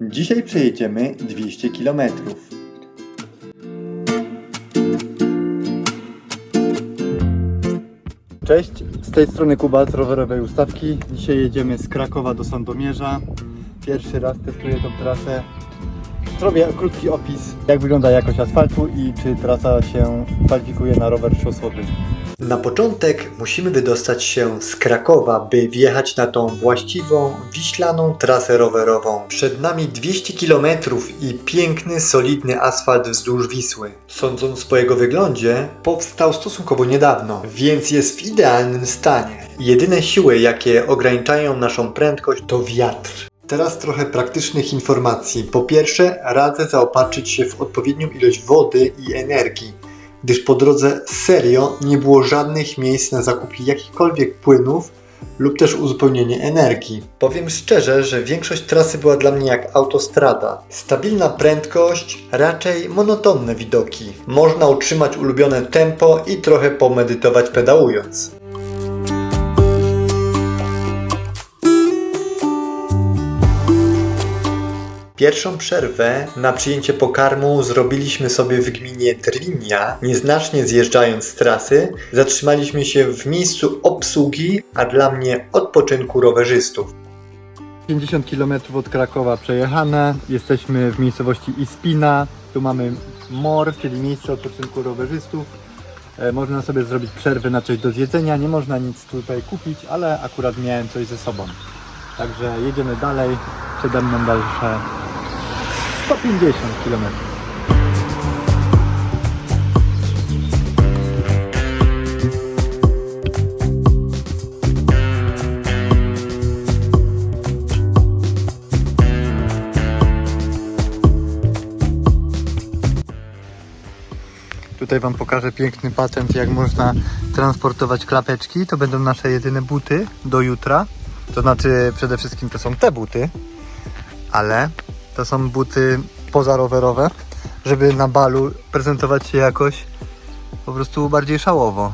Dzisiaj przejedziemy 200 km. Cześć, z tej strony Kuba z rowerowej ustawki. Dzisiaj jedziemy z Krakowa do Sandomierza. Pierwszy raz testuję tą trasę. Zrobię krótki opis, jak wygląda jakość asfaltu i czy trasa się kwalifikuje na rower szosowy. Na początek musimy wydostać się z Krakowa, by wjechać na tą właściwą, wiślaną trasę rowerową. Przed nami 200 km i piękny, solidny asfalt wzdłuż Wisły. Sądząc po jego wyglądzie, powstał stosunkowo niedawno, więc jest w idealnym stanie. Jedyne siły, jakie ograniczają naszą prędkość, to wiatr. Teraz trochę praktycznych informacji. Po pierwsze, radzę zaopatrzyć się w odpowiednią ilość wody i energii, gdyż po drodze serio nie było żadnych miejsc na zakup jakichkolwiek płynów lub też uzupełnienie energii. Powiem szczerze, że większość trasy była dla mnie jak autostrada. Stabilna prędkość, raczej monotonne widoki. Można utrzymać ulubione tempo i trochę pomedytować pedałując. Pierwszą przerwę na przyjęcie pokarmu zrobiliśmy sobie w gminie Drlinia. Nieznacznie zjeżdżając z trasy, zatrzymaliśmy się w miejscu obsługi, a dla mnie odpoczynku rowerzystów. 50 km od Krakowa przejechane. Jesteśmy w miejscowości Ispina. Tu mamy MOR, czyli miejsce odpoczynku rowerzystów. E, Można sobie zrobić przerwę na coś do zjedzenia. Nie można nic tutaj kupić, ale akurat miałem coś ze sobą. Także jedziemy dalej. Przede mną dalsze 150 km. Tutaj Wam pokażę piękny patent, jak można transportować klapeczki. To będą nasze jedyne buty do jutra. To znaczy, przede wszystkim to są te buty, ale to są buty pozarowerowe, żeby na balu prezentować się jakoś po prostu bardziej szałowo.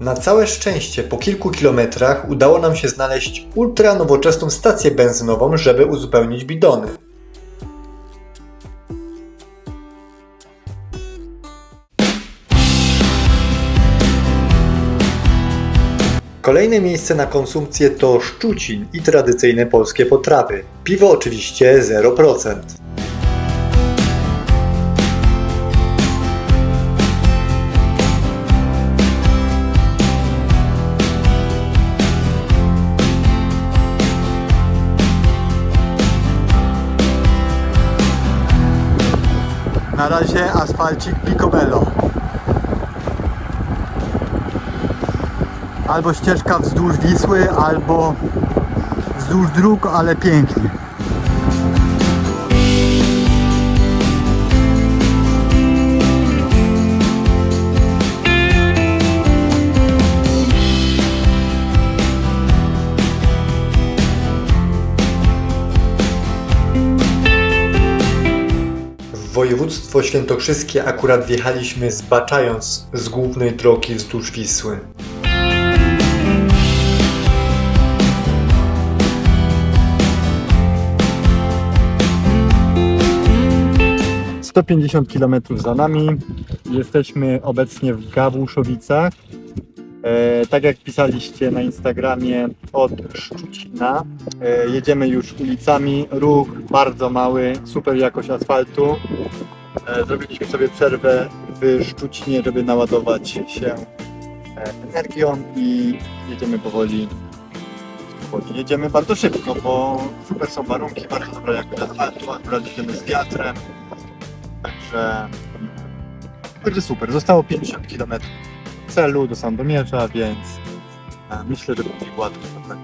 Na całe szczęście po kilku kilometrach udało nam się znaleźć ultra nowoczesną stację benzynową, żeby uzupełnić bidony. Kolejne miejsce na konsumpcję to Szczucin i tradycyjne polskie potrawy. Piwo oczywiście 0%. Na razie asfalcik Picobello. Albo ścieżka wzdłuż Wisły, albo wzdłuż dróg, ale pięknie. Województwo świętokrzyskie akurat wjechaliśmy zbaczając z głównej drogi wzdłuż Wisły. Sto pięćdziesiąt kilometrów za nami. Jesteśmy obecnie w Gawłuszowicach. E, tak jak pisaliście na Instagramie od Szczucina, e, jedziemy już ulicami, ruch bardzo mały, super jakość asfaltu. E, zrobiliśmy sobie przerwę w Szczucinie, żeby naładować się e, energią i jedziemy powoli. powoli. Jedziemy bardzo szybko, bo super są warunki, bardzo dobra jakość asfaltu, akurat jedziemy z wiatrem. Także, także super. Zostało 50 km celu do Sandomierza, więc e, myślę, że będzie łatwo do.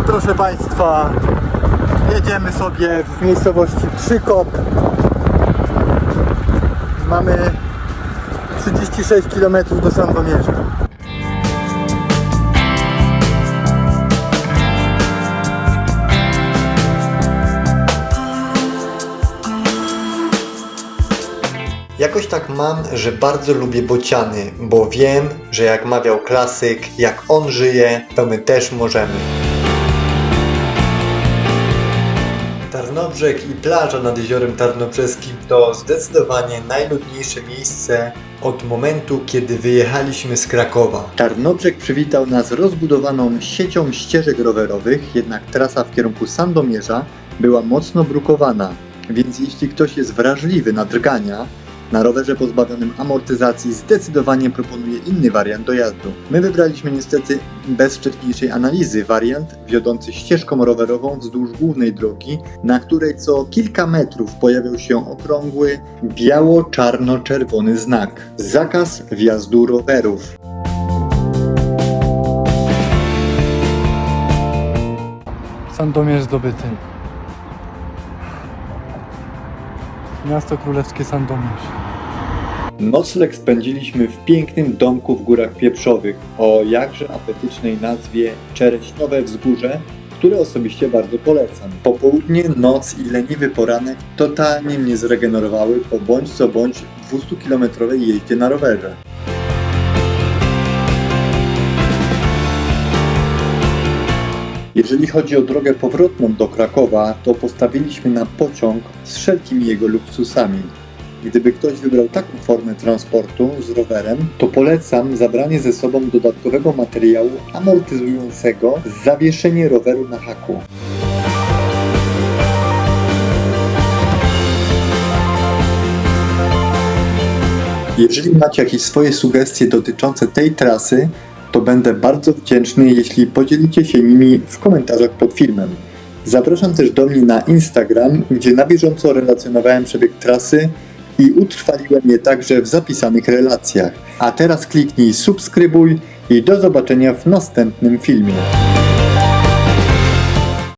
I proszę Państwa, jedziemy sobie w miejscowości Przykop. Mamy 36 km do Sandomierza. Jakoś tak mam, że bardzo lubię bociany, bo wiem, że jak mawiał klasyk, jak on żyje, to my też możemy. Tarnobrzeg i plaża nad jeziorem Tarnobrzeskim to zdecydowanie najludniejsze miejsce od momentu, kiedy wyjechaliśmy z Krakowa. Tarnobrzeg przywitał nas rozbudowaną siecią ścieżek rowerowych, jednak trasa w kierunku Sandomierza była mocno brukowana, więc jeśli ktoś jest wrażliwy na drgania, na rowerze pozbawionym amortyzacji zdecydowanie proponuję inny wariant dojazdu. My wybraliśmy niestety bez wcześniejszej analizy wariant wiodący ścieżką rowerową wzdłuż głównej drogi, na której co kilka metrów pojawiał się okrągły, biało-czarno-czerwony znak. Zakaz wjazdu rowerów. Sandomierz zdobyty. Miasto królewskie Sandomierz. Nocleg spędziliśmy w pięknym domku w Górach Pieprzowych o jakże apetycznej nazwie Czereśniowe Wzgórze, które osobiście bardzo polecam. Popołudnie, noc i leniwy poranek totalnie mnie zregenerowały po bądź co bądź 200-kilometrowej jeździe na rowerze. Jeżeli chodzi o drogę powrotną do Krakowa, to postawiliśmy na pociąg z wszelkimi jego luksusami. Gdyby ktoś wybrał taką formę transportu z rowerem, to polecam zabranie ze sobą dodatkowego materiału amortyzującego zawieszenie roweru na haku. Jeżeli macie jakieś swoje sugestie dotyczące tej trasy, to będę bardzo wdzięczny, jeśli podzielicie się nimi w komentarzach pod filmem. Zapraszam też do mnie na Instagram, gdzie na bieżąco relacjonowałem przebieg trasy i utrwaliłem je także w zapisanych relacjach. A teraz kliknij subskrybuj i do zobaczenia w następnym filmie.